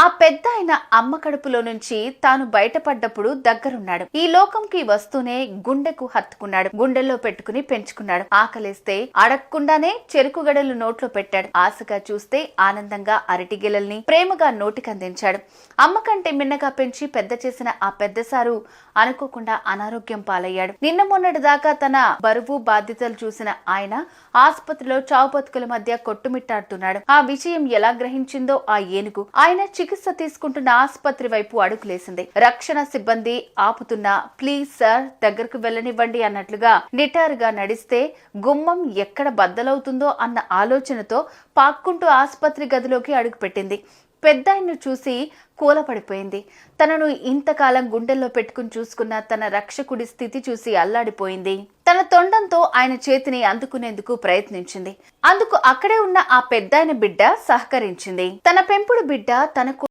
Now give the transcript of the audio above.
ఆ పెద్ద ఆయన అమ్మ కడుపులో నుంచి తాను బయటపడ్డప్పుడు దగ్గరున్నాడు. ఈ లోకంకి వస్తూనే గుండెకు హత్తుకున్నాడు. గుండెల్లో పెట్టుకుని పెంచుకున్నాడు. ఆకలేస్తే అడగకుండానే చెరుకు గడలు నోట్లో పెట్టాడు. ఆశగా చూస్తే ఆనందంగా అరటిగిలల్ని ప్రేమగా నోటికందించాడు. అమ్మ కంటే మిన్నగా పెంచి పెద్ద చేసిన ఆ పెద్దసారు అనుకోకుండా అనారోగ్యం పాలయ్యాడు. నిన్న మొన్నటి దాకా తన బరువు బాధ్యతలు చూసిన ఆయన ఆసుపత్రిలో చావు బతుకుల మధ్య కొట్టుమిట్టాడుతున్నాడు. ఆ విషయం ఎలా గ్రహించిందో ఆ ఏనుగు. ఆయన చికిత్స తీసుకుంటున్న ఆసుపత్రి వైపు అడుగులేసింది. రక్షణ సిబ్బంది ఆపుతున్నా ప్లీజ్ సార్ దగ్గరకు వెళ్ళనివ్వండి అన్నట్లుగా నిటారుగా నడిస్తే గుమ్మం ఎక్కడ బద్దలవుతుందో అన్న ఆలోచనతో పాక్కుంటూ ఆసుపత్రి గదిలోకి అడుగుపెట్టింది. పెద్దాయన్ను చూసి కూలపడిపోయింది. తనను ఇంతకాలం గుండెల్లో పెట్టుకుని చూసుకున్న తన రక్షకుడి స్థితి చూసి అల్లాడిపోయింది. తొండంతో ఆయన చేతిని అందుకునేందుకు ప్రయత్నించింది. అందుకు అక్కడే ఉన్న ఆ పెద్దాయన బిడ్డ సహకరించింది. తన పెంపుడు బిడ్డ తనకు